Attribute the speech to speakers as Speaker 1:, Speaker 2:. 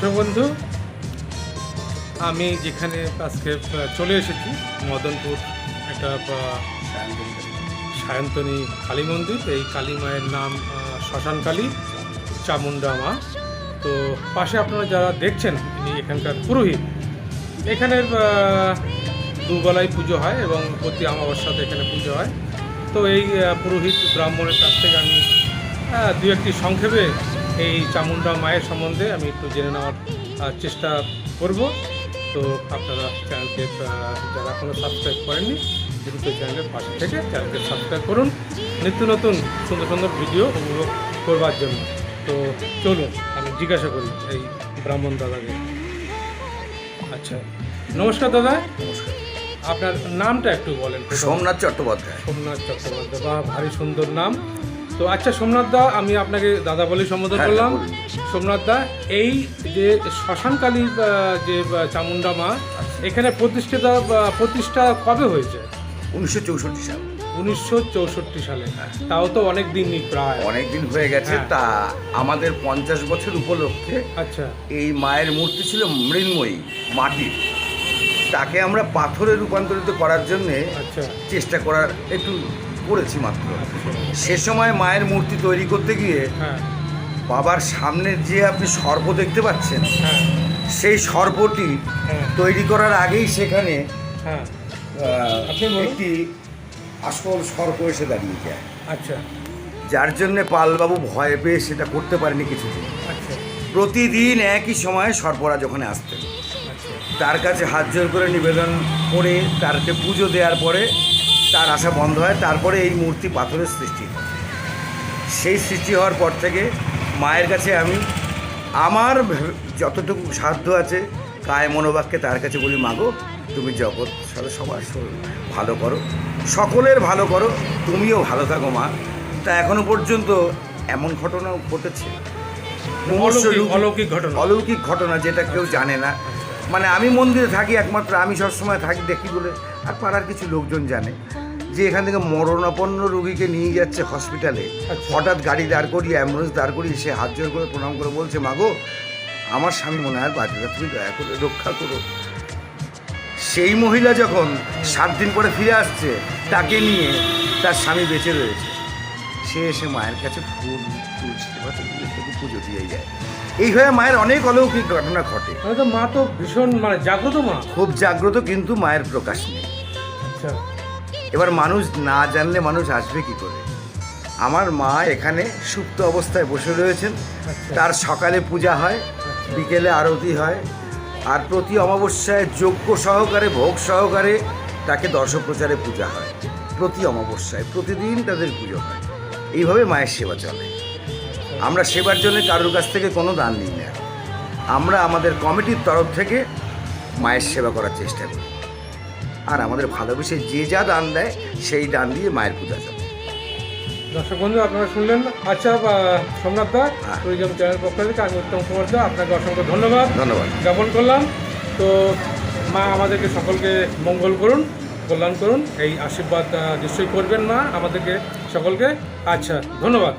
Speaker 1: দর্শক বন্ধু। আমি যেখানে আজকে চলে এসেছি মদনপুর একটা সায়ন্তনী কালী মন্দির। এই কালী মায়ের নাম আহ, শ্মশান কালী চামুন্ডা মা। তো পাশে আপনারা যারা দেখছেন ইনি এখানকার পুরোহিত এখানের দুবেলায় পুজো হয় এবং প্রতি অমাবস্যাতে এখানে পুজো হয়। তো এই পুরোহিত ব্রাহ্মণের কাছ থেকে আমি দু একটি সংক্ষেপে এই চামুন্ডা মায়ের সম্বন্ধে আমি একটু জেনে নেওয়ার চেষ্টা করব। তো আপনারা চ্যানেলকে যারা এখনও সাবস্ক্রাইব করেননি দ্রুত চ্যানেলের পাশে থেকে চ্যানেলকে সাবস্ক্রাইব করুন। নিত্য নতুন সুন্দর সুন্দর ভিডিও উপভোগ করবার জন্য। তো চলুন আমি জিজ্ঞাসা করি এই ব্রাহ্মণ দাদাকে। আচ্ছা নমস্কার দাদা।
Speaker 2: নমস্কার।
Speaker 1: আপনার নামটা একটু বলেন।
Speaker 2: সোমনাথ চট্টোপাধ্যায়।
Speaker 1: সোমনাথ চট্টোপাধ্যায় বা ভারী সুন্দর নাম। তো আচ্ছা সোমনাথ দা আমি আপনাকে দাদা বলে সম্বোধন
Speaker 2: হ্যাঁ,
Speaker 1: করলাম। সোমনাথ দা এই যে শ্মশানকালী যে চামুন্ডা মা এখানে প্রতিষ্ঠিত প্রতিষ্ঠা কবে হয়েছে?
Speaker 2: উনিশশো চৌষট্টি সাল।
Speaker 1: উনিশশো চৌষট্টি সালে। তাও তো অনেক দিনই প্রায়।
Speaker 2: অনেক দিন হয়ে গেছে।
Speaker 1: হ্যাঁ।
Speaker 2: তা আমাদের পঞ্চাশ বছর উপলক্ষে
Speaker 1: আচ্ছা।
Speaker 2: এই মায়ের মূর্তি ছিল মৃন্ময়ী মাটির। তাকে আমরা পাথরে রূপান্তরিত করার জন্যে
Speaker 1: আচ্ছা।
Speaker 2: চেষ্টা করার একটু করেছি মাত্র। সে সময় মায়ের মূর্তি তৈরি করতে গিয়ে
Speaker 1: হ্যাঁ।
Speaker 2: বাবার সামনে যে আপনি সর্প দেখতে পাচ্ছেন
Speaker 1: হ্যাঁ।
Speaker 2: সেই সর্পটি
Speaker 1: হ্যাঁ।
Speaker 2: তৈরি করার আগেই সেখানে
Speaker 1: আপনি
Speaker 2: একটি আসল সর্প এসে দাঁড়িয়ে যায়।
Speaker 1: আচ্ছা।
Speaker 2: যার জন্যে পালবাবু ভয় পেয়ে সেটা করতে পারেনি কিছুদিন।
Speaker 1: আচ্ছা।
Speaker 2: প্রতিদিন একই সময়ে সর্পরা যখন আসতেন
Speaker 1: আচ্ছা।
Speaker 2: তার কাছে হাত জোর করে নিবেদন করে তারকে পুজো দেওয়ার পরে তার আশা বন্ধ হয় তারপরে এই মূর্তি পাথরের সৃষ্টি হয়। সেই সৃষ্টি হওয়ার পর থেকে মায়ের কাছে আমি আমার যতটুকু সাধ্য আছে কায় মনোবাক্যে তার কাছে বলি মাগো তুমি জগৎ সারা সবার ভালো করো। সকলের ভালো করো তুমিও ভালো থাকো মা। তা এখনও পর্যন্ত এমন ঘটনাও ঘটেছে।
Speaker 1: অলৌকিক ঘটনা।
Speaker 2: অলৌকিক ঘটনা যেটা কেউ জানে না। মানে আমি মন্দিরে থাকি একমাত্র আমি সবসময় থাকি দেখি বলে আর পাড়ার কিছু লোকজন জানে। যে এখান থেকে মরণাপন্ন রোগীকে নিয়ে যাচ্ছে হসপিটালে
Speaker 1: আচ্ছা।
Speaker 2: হঠাৎ গাড়ি দাঁড় করিয়ে অ্যাম্বুলেন্স দাঁড় করিয়ে সে হাত জোর করে প্রণাম করে বলছে মাগো আমার স্বামী মনে হয় বাঁচবে না, তুমি দয়া করে রক্ষা করো। সেই মহিলা যখন সাত দিন পরে ফিরে আসছে তাকে নিয়ে তার স্বামী বেঁচে রয়েছে। সে এসে মায়ের কাছে ফুল তুলছে তাকে পুজো দিয়ে যায়। এইভাবে মায়ের অনেক অলৌকিক ঘটনা ঘটে।
Speaker 1: মা তো ভীষণ মানে জাগ্রত মা।
Speaker 2: খুব জাগ্রত কিন্তু মায়ের প্রকাশ নেই।
Speaker 1: আচ্ছা।
Speaker 2: এবার মানুষ না জানলে মানুষ আসবে কি করে? আমার মা এখানে সুপ্ত অবস্থায় বসে রয়েছেন।
Speaker 1: আচ্ছা।
Speaker 2: তার সকালে পূজা হয় বিকেলে আরতি হয় আর প্রতি অমাবস্যায় যজ্ঞ সহকারে ভোগ সহকারে তাকে দর্শপ্রচারে পূজা হয়। প্রতি অমাবস্যায় প্রতিদিন তাদের পুজো হয়। এইভাবে মায়ের সেবা চলে। আমরা সেবার জন্য কারোর কাছ থেকে কোনো দান নিই না। আমরা আমাদের কমিটির তরফ থেকে মায়ের সেবা করার চেষ্টা করি। আর আমাদের ভালোবেসে যে যা দান দেয় সেই দান দিয়ে মায়ের পূজা চলে
Speaker 1: দর্শক বন্ধু আপনারা শুনলেন আচ্ছা সোমনাথ দা। টুরিজম চ্যানেল পক্ষ থেকে আমি উত্তম কুমার দা আপনাকে অসংখ্য ধন্যবাদ।
Speaker 2: ধন্যবাদ।
Speaker 1: জ্ঞাপন করলাম। তো মা আমাদেরকে সকলকে মঙ্গল করুন কল্যাণ করুন। এই আশীর্বাদ নিশ্চয়ই করবেন মা আমাদেরকে সকলকে। আচ্ছা ধন্যবাদ।